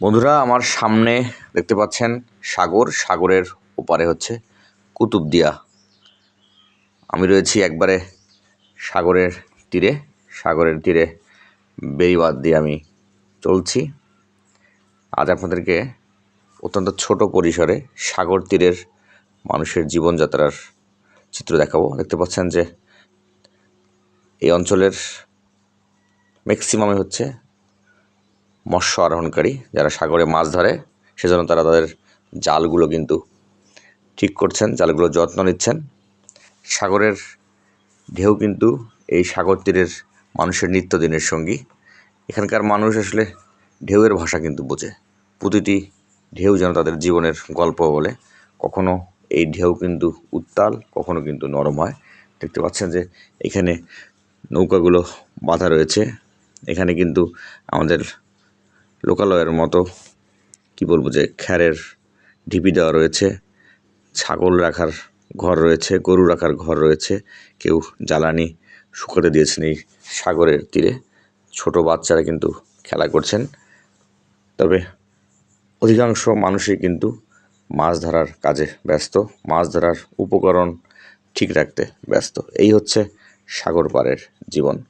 বন্ধুরা, আমার সামনে দেখতে পাচ্ছেন সাগর। সাগরের ওপারে হচ্ছে কুতুবদিয়া। আমি রয়েছি একবারে সাগরের তীরে। সাগরের তীরে বেড়িবাঁধ দিয়ে আমি চলছি। আজ আপনাদেরকে অত্যন্ত ছোট পরিসরে সাগর তীরের মানুষের জীবনযাত্রার চিত্র দেখাবো। দেখতে পাচ্ছেন যে এই অঞ্চলের ম্যাক্সিমামে হচ্ছে মৎস্য আরোহণকারী যারা সাগরে মাছ ধরে, সেজন্য তারা তাদের জালগুলো কিন্তু ঠিক করছেন, জালগুলো যত্ন নিচ্ছেন। সাগরের ঢেউ কিন্তু এই সাগর তীরের মানুষের নিত্যদিনের সঙ্গী। এখানকার মানুষ আসলে ঢেউয়ের ভাষা কিন্তু বোঝে। প্রতিটি ঢেউ যেন তাদের জীবনের গল্প বলে। কখনো এই ঢেউ কিন্তু উত্তাল, কখনো কিন্তু নরম হয়। দেখতে পাচ্ছেন যে এখানে নৌকাগুলো বাঁধা রয়েছে। এখানে কিন্তু আমাদের লোকালয়ের মতো, কি বলব যে, খ্যারের ঢিপি দেওয়া রয়েছে, ছাগল রাখার ঘর রয়েছে, গরু রাখার ঘর রয়েছে, কেউ জ্বালানি শুকাতে দিয়েছেন এই সাগরের তীরে। ছোট বাচ্চারা কিন্তু খেলা করছেন। তবে অধিকাংশ মানুষই কিন্তু মাছ ধরার কাজে ব্যস্ত, মাছ ধরার উপকরণ ঠিক রাখতে ব্যস্ত। এই হচ্ছে সাগর পাড়ের জীবন।